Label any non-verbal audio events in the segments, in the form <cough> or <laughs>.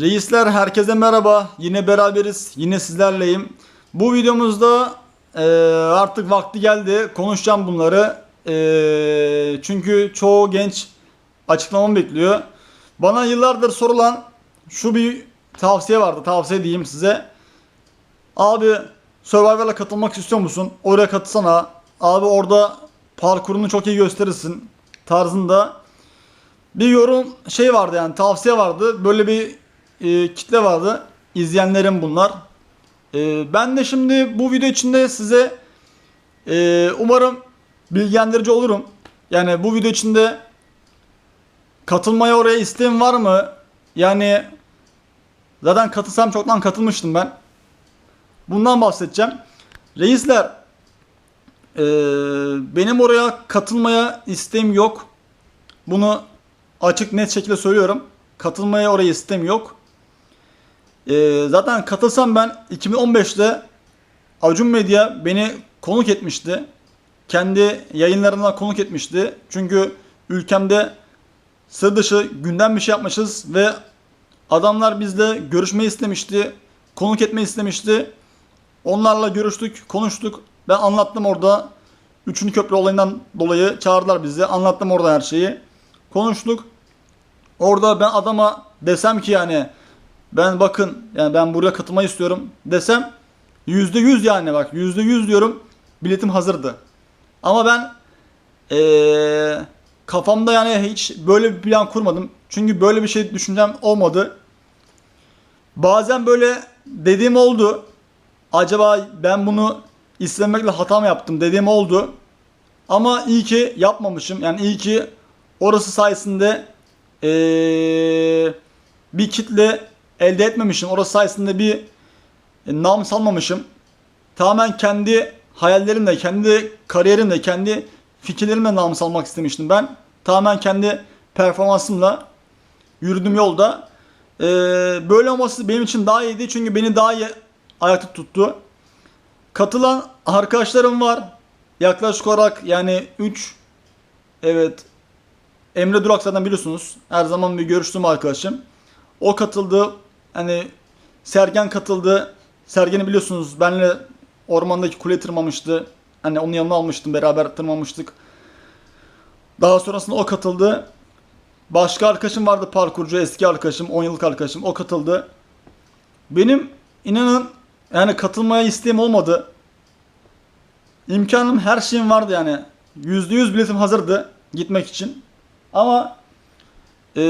Reisler herkese merhaba. Yine beraberiz. Yine sizlerleyim. Bu videomuzda eee, artık vakti geldi. Konuşacağım bunları. Eee, çünkü çoğu genç açıklamamı bekliyor. Bana yıllardır sorulan şu bir tavsiye vardı. Tavsiye diyeyim size. Abi Survivor'a katılmak istiyor musun? Oraya katılsana. Abi orada parkurunu çok iyi gösterirsin tarzında bir yorum şey vardı yani tavsiye vardı. Böyle bir e, kitle vardı. İzleyenlerim bunlar. E, ben de şimdi bu video içinde size e, umarım bilgilendirici olurum. Yani bu video içinde katılmaya oraya isteğim var mı? Yani zaten katılsam çoktan katılmıştım ben. Bundan bahsedeceğim. Reisler e, benim oraya katılmaya isteğim yok. Bunu açık net şekilde söylüyorum. Katılmaya oraya istem yok. Ee, zaten katılsam ben 2015'te Acun Medya beni konuk etmişti. Kendi yayınlarına konuk etmişti. Çünkü ülkemde sır dışı gündem bir şey yapmışız ve adamlar bizle görüşmeyi istemişti. Konuk etmeyi istemişti. Onlarla görüştük, konuştuk. Ben anlattım orada. Üçüncü köprü olayından dolayı çağırdılar bizi. Anlattım orada her şeyi. Konuştuk. Orada ben adama desem ki yani ben bakın yani ben buraya katılmayı istiyorum desem yüzde yüz yani bak yüzde yüz diyorum biletim hazırdı. Ama ben eee, kafamda yani hiç böyle bir plan kurmadım. Çünkü böyle bir şey düşüncem olmadı. Bazen böyle dediğim oldu. Acaba ben bunu istemekle hata mı yaptım dediğim oldu. Ama iyi ki yapmamışım. Yani iyi ki orası sayesinde eee, bir kitle elde etmemişim. Orası sayesinde bir e, nam salmamışım. Tamamen kendi hayallerimle, kendi kariyerimle, kendi fikirlerimle nam salmak istemiştim ben. Tamamen kendi performansımla yürüdüğüm yolda. Eee, böyle olması benim için daha iyiydi. Çünkü beni daha iyi ayakta tuttu. Katılan arkadaşlarım var. Yaklaşık olarak yani 3 evet Emre Durak zaten biliyorsunuz. Her zaman bir görüştüğüm arkadaşım. O katıldı. Hani Sergen katıldı. Sergen'i biliyorsunuz. Benle ormandaki kule tırmamıştı. Hani onun yanına almıştım. Beraber tırmamıştık. Daha sonrasında o katıldı. Başka arkadaşım vardı parkurcu. Eski arkadaşım. 10 yıllık arkadaşım. O katıldı. Benim inanın yani katılmaya isteğim olmadı. İmkanım her şeyim vardı yani. %100 biletim hazırdı gitmek için. Ama eee,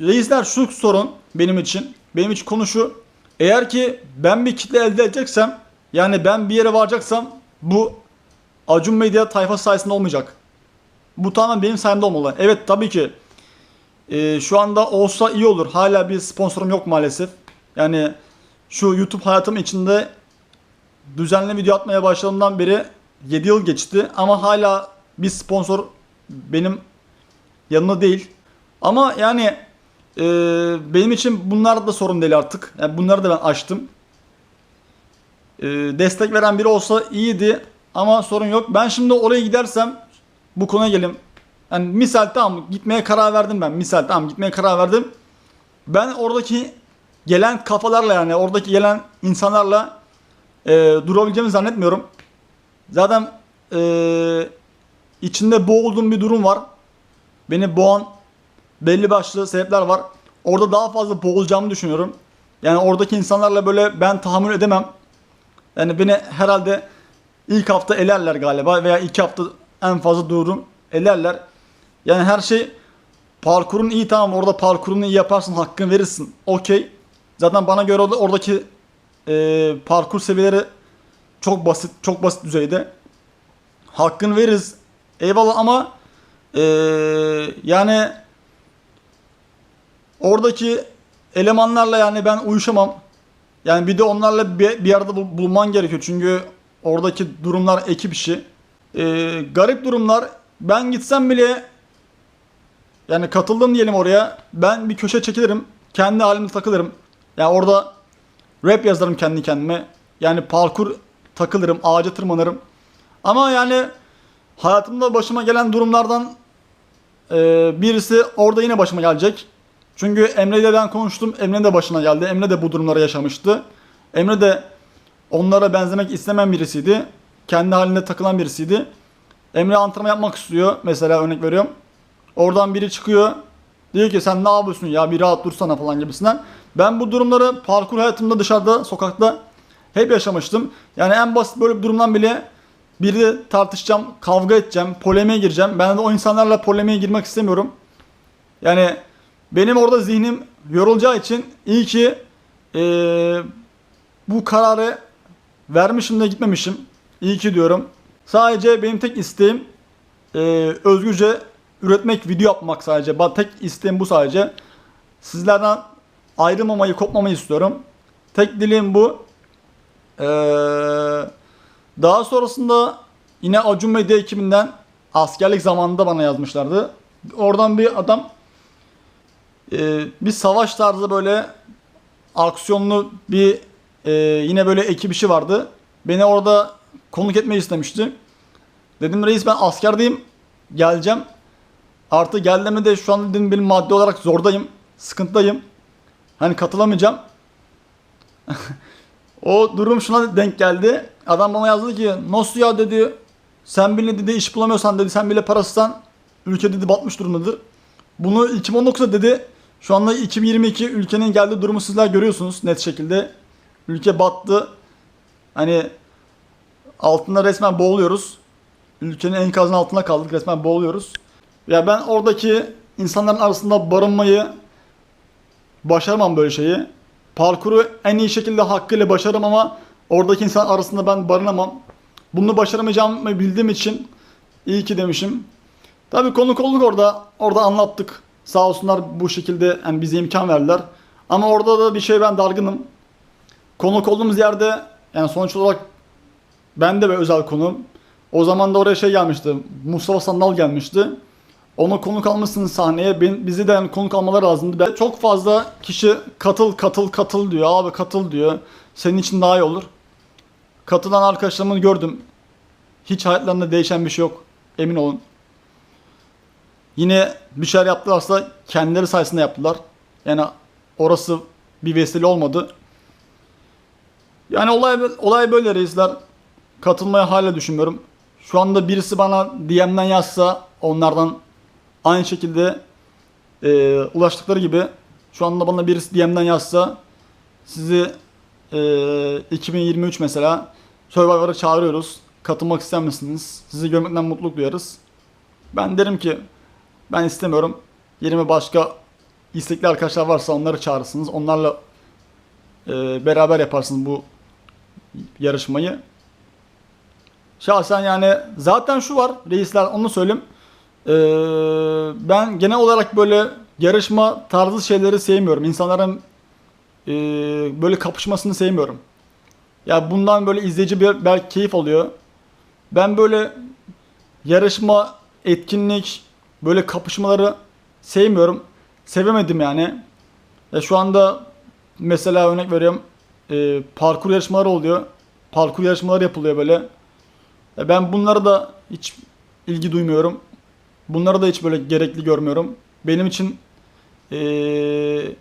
reisler şu sorun benim için. Benim için konu şu. Eğer ki ben bir kitle elde edeceksem yani ben bir yere varacaksam bu Acun Medya tayfa sayesinde olmayacak. Bu tamamen benim sayemde olmalı. Evet tabii ki eee, şu anda olsa iyi olur. Hala bir sponsorum yok maalesef. Yani şu YouTube hayatım içinde düzenli video atmaya başladığımdan beri 7 yıl geçti ama hala bir sponsor benim yanında değil. Ama yani e, benim için bunlar da sorun değil artık. Yani bunları da ben açtım. E, destek veren biri olsa iyiydi ama sorun yok. Ben şimdi oraya gidersem bu konuya gelim. Yani misal tamam gitmeye karar verdim ben. Misal tamam gitmeye karar verdim. Ben oradaki gelen kafalarla yani oradaki gelen insanlarla e, durabileceğimi zannetmiyorum. Zaten e, içinde boğulduğum bir durum var. Beni boğan belli başlı sebepler var. Orada daha fazla boğulacağımı düşünüyorum. Yani oradaki insanlarla böyle ben tahammül edemem. Yani beni herhalde ilk hafta elerler galiba veya iki hafta en fazla dururum elerler. Yani her şey parkurun iyi tamam orada parkurunu iyi yaparsın hakkını verirsin. Okey. Zaten bana göre orada, oradaki e, parkur seviyeleri çok basit çok basit düzeyde. Hakkını veririz. Eyvallah ama e, yani oradaki elemanlarla yani ben uyuşamam. Yani bir de onlarla bir, bir bul- bulunman gerekiyor. Çünkü oradaki durumlar ekip işi. E, garip durumlar. Ben gitsem bile yani katıldım diyelim oraya. Ben bir köşe çekilirim. Kendi halimde takılırım. Yani orada rap yazarım kendi kendime. Yani parkur takılırım, ağaca tırmanırım. Ama yani hayatımda başıma gelen durumlardan e, birisi orada yine başıma gelecek. Çünkü Emre ile ben konuştum. Emre de başına geldi. Emre de bu durumları yaşamıştı. Emre de onlara benzemek istemeyen birisiydi. Kendi halinde takılan birisiydi. Emre antrenman yapmak istiyor. Mesela örnek veriyorum. Oradan biri çıkıyor. Diyor ki sen ne yapıyorsun ya bir rahat dursana falan gibisinden. Ben bu durumları parkur hayatımda dışarıda sokakta hep yaşamıştım. Yani en basit böyle bir durumdan bile biri tartışacağım, kavga edeceğim, polemiğe gireceğim. Ben de o insanlarla polemiğe girmek istemiyorum. Yani benim orada zihnim yorulacağı için iyi ki eee, bu kararı vermişim de gitmemişim. İyi ki diyorum. Sadece benim tek isteğim eee, özgürce üretmek, video yapmak sadece. Tek isteğim bu sadece. Sizlerden ayrılmamayı, kopmamayı istiyorum. Tek dileğim bu. Eee, daha sonrasında yine Acun Medya ekibinden askerlik zamanında bana yazmışlardı. Oradan bir adam eee, bir savaş tarzı böyle aksiyonlu bir eee, yine böyle ekip işi vardı. Beni orada konuk etmeyi istemişti. Dedim reis ben askerdeyim. Geleceğim. Artı geldiğimde de şu an dedim benim maddi olarak zordayım. Sıkıntıdayım. Hani katılamayacağım. <laughs> o durum şuna denk geldi. Adam bana yazdı ki nasıl ya dedi. Sen bile dedi iş bulamıyorsan dedi. Sen bile parasızsan ülke dedi batmış durumdadır. Bunu 2019'da dedi. Şu anda 2022 ülkenin geldiği durumu sizler görüyorsunuz net şekilde. Ülke battı. Hani altında resmen boğuluyoruz. Ülkenin enkazının altına kaldık resmen boğuluyoruz. Ya ben oradaki insanların arasında barınmayı başaramam böyle şeyi. Parkuru en iyi şekilde hakkıyla başarırım ama oradaki insan arasında ben barınamam. Bunu başaramayacağımı bildiğim için iyi ki demişim. Tabii konuk olduk orada. Orada anlattık. Sağ olsunlar bu şekilde yani bize imkan verdiler. Ama orada da bir şey ben dargınım. Konuk olduğumuz yerde yani sonuç olarak ben de bir özel konum. O zaman da oraya şey gelmişti. Mustafa Sandal gelmişti. Onu konuk almışsınız sahneye. Ben, bizi de konuk almaları lazımdı. Ben, çok fazla kişi katıl katıl katıl diyor. Abi katıl diyor. Senin için daha iyi olur. Katılan arkadaşlarımı gördüm. Hiç hayatlarında değişen bir şey yok. Emin olun. Yine bir şeyler yaptılarsa kendileri sayesinde yaptılar. Yani orası bir vesile olmadı. Yani olay olay böyle reisler. Katılmaya hala düşünmüyorum. Şu anda birisi bana DM'den yazsa onlardan aynı şekilde e, ulaştıkları gibi şu anda bana birisi DM'den yazsa sizi e, 2023 mesela Survivor'a çağırıyoruz. Katılmak ister misiniz? Sizi görmekten mutluluk duyarız. Ben derim ki ben istemiyorum. Yerime başka istekli arkadaşlar varsa onları çağırırsınız. Onlarla e, beraber yaparsınız bu yarışmayı. Şahsen yani zaten şu var reisler onu söyleyeyim. Ee, ben genel olarak böyle yarışma tarzı şeyleri sevmiyorum. İnsanların e, böyle kapışmasını sevmiyorum. Ya bundan böyle izleyici bir belki keyif alıyor. Ben böyle yarışma, etkinlik, böyle kapışmaları sevmiyorum. Sevemedim yani. Ya şu anda mesela örnek veriyorum e, parkur yarışmaları oluyor. Parkur yarışmaları yapılıyor böyle. Ya ben bunlara da hiç ilgi duymuyorum. Bunları da hiç böyle gerekli görmüyorum. Benim için eee,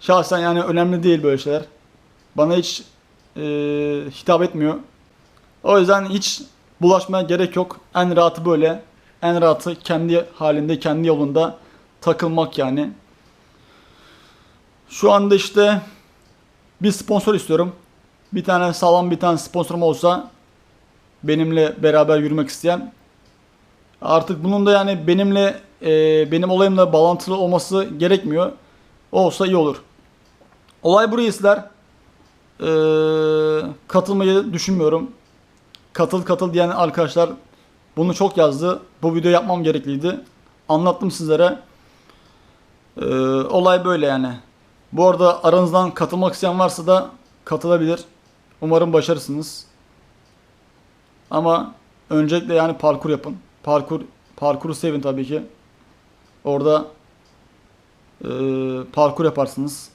şahsen yani önemli değil böyle şeyler. Bana hiç eee, hitap etmiyor. O yüzden hiç bulaşmaya gerek yok. En rahatı böyle. En rahatı kendi halinde, kendi yolunda takılmak yani. Şu anda işte bir sponsor istiyorum. Bir tane sağlam bir tane sponsorum olsa benimle beraber yürümek isteyen artık bunun da yani benimle e, benim olayımla bağlantılı olması gerekmiyor. Olsa iyi olur. Olay bu reisler. E, katılmayı düşünmüyorum. Katıl katıl diyen arkadaşlar bunu çok yazdı. Bu video yapmam gerekliydi. Anlattım sizlere. E, olay böyle yani. Bu arada aranızdan katılmak isteyen varsa da katılabilir. Umarım başarırsınız. Ama öncelikle yani parkur yapın. Parkur parkuru sevin tabii ki. Orada e, parkur yaparsınız.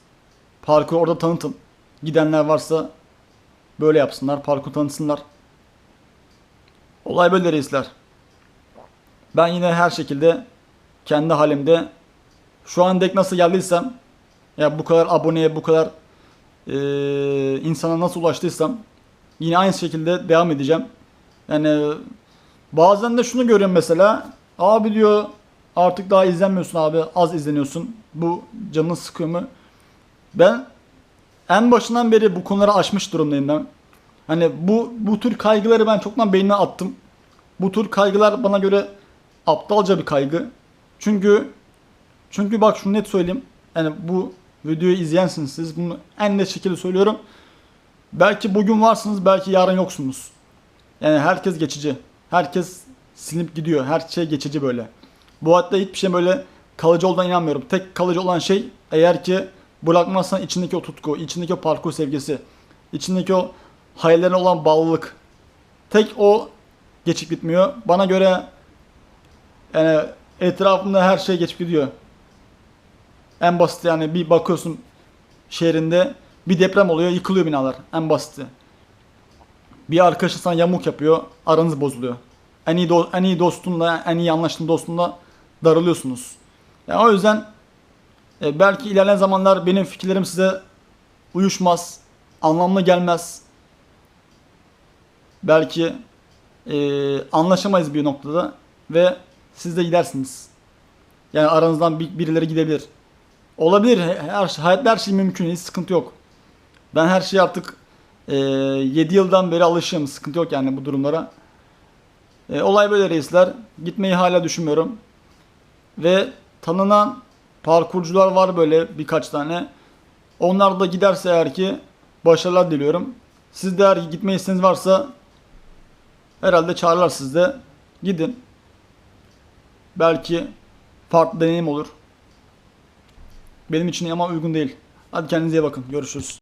Parkur orada tanıtın. Gidenler varsa böyle yapsınlar. Parkur tanıtsınlar. Olay böyle reisler. Ben yine her şekilde kendi halimde şu an dek nasıl geldiysem ya bu kadar aboneye bu kadar eee, insana nasıl ulaştıysam yine aynı şekilde devam edeceğim. Yani bazen de şunu görüyorum mesela abi diyor artık daha izlenmiyorsun abi az izleniyorsun bu canını sıkıyor mu? Ben en başından beri bu konuları aşmış durumdayım ben. Hani bu bu tür kaygıları ben çoktan beynime attım. Bu tür kaygılar bana göre aptalca bir kaygı. Çünkü çünkü bak şunu net söyleyeyim. Yani bu videoyu izleyensiniz siz. Bunu en net şekilde söylüyorum. Belki bugün varsınız, belki yarın yoksunuz. Yani herkes geçici. Herkes silinip gidiyor. Her şey geçici böyle. Bu hayatta hiçbir şey böyle kalıcı olduğuna inanmıyorum. Tek kalıcı olan şey eğer ki bırakmazsan içindeki o tutku, içindeki o parkur sevgisi, içindeki o hayallerine olan bağlılık. Tek o geçip bitmiyor. Bana göre yani etrafında her şey geçip gidiyor. En basit yani bir bakıyorsun şehrinde bir deprem oluyor yıkılıyor binalar. En basiti. Bir arkadaşın sana yamuk yapıyor aranız bozuluyor. En iyi, do- en iyi dostunla en iyi anlaştığın dostunla darılıyorsunuz. Yani o yüzden e, belki ilerleyen zamanlar benim fikirlerim size uyuşmaz. Anlamlı gelmez. Belki e, anlaşamayız bir noktada ve siz de gidersiniz. Yani aranızdan bir, birileri gidebilir. Olabilir. Her, hayatta her şey mümkün. Hiç sıkıntı yok. Ben her şeye artık e, 7 yıldan beri alışığım. Sıkıntı yok yani bu durumlara. E, olay böyle reisler. Gitmeyi hala düşünmüyorum. Ve tanınan parkurcular var böyle birkaç tane. Onlar da giderse eğer ki başarılar diliyorum. Siz de eğer gitme isteğiniz varsa herhalde çağırırlar siz de. Gidin. Belki farklı deneyim olur. Benim için ama uygun değil. Hadi kendinize iyi bakın. Görüşürüz.